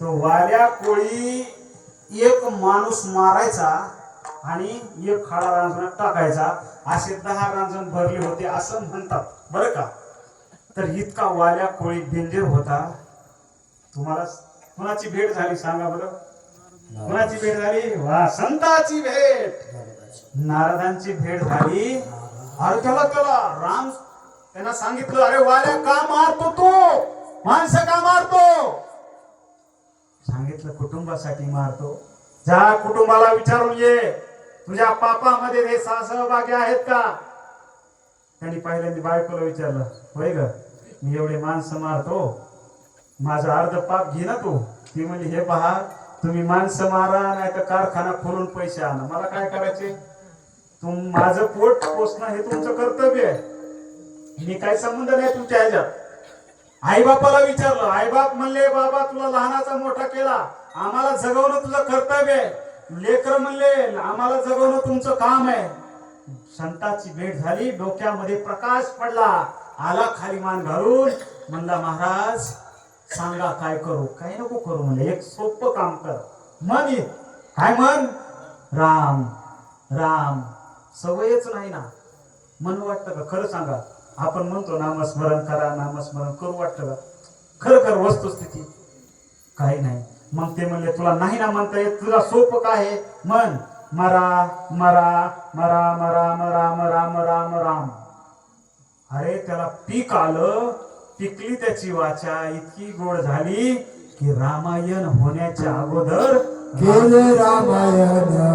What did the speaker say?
वाऱ्या कोळी एक माणूस मारायचा आणि एक खाडा रांजणात टाकायचा. असे दहा रांजण भरले होते असं म्हणतात. बरं का? तर इतका वाल्या कोळी डेंजर होता. तुम्हाला कुणाची भेट झाली सांगा बरं? कुणाची भेट झाली? वा संताची भेट. नारदांची भेट झाली. अरे त्याला त्याला राम त्यांना सांगितलं अरे वाल्या का मारतो तू? माणसं का सांगितलं कुटुंबासाठी मारतो. ज्या कुटुंबाला विचारून ये. तुझ्या पापामध्ये हे सहा सहभागी आहेत का? त्यांनी पहिल्यांदा बायकोला विचारलं होय ग मी एवढे माणसं मारतो. माझं अर्ध पाप घे ना तू. ती म्हणली हे पहा तुम्ही माणसं मारा नाही तर कारखाना खोलून पैसे आणा. मला काय करायचे? तुम माझं पोट पोसणं हे तुमचं कर्तव्य आहे. मी काय संबंध नाही तुमच्या ह्याच्यात? आईबापाला विचारलं आई बाप म्हणले बाबा तुला लहानाचा मोठा केला. आम्हाला जगवणं तुझं कर्तव्य आहे. लेकर म्हणले आम्हाला जगवणं तुमचं काम आहे. संताची भेट झाली डोक्यामध्ये प्रकाश पडला. आला खाली मान घालून म्हणला महाराज सांगा काय करू? काय नको करू म्हणले. एक सोप्प काम कर. मन काय मन? राम राम. सवयच नाही ना. मन वाटतं का? खरं सांगा. आपण म्हणतो नामस्मरण करा नामस्मरण करू वाटतं. का खरं खरं वस्तुस्थिती काही नाही. मग ते म्हणले तुला नाही ना म्हणता येत? तुला सोपं काय आहे मन. मरा मरा मरा मरा राम राम राम राम अरे त्याला पीक आलं पिकली त्याची वाचा इतकी गोड झाली की रामायण होण्याच्या अगोदर गेले रामायण.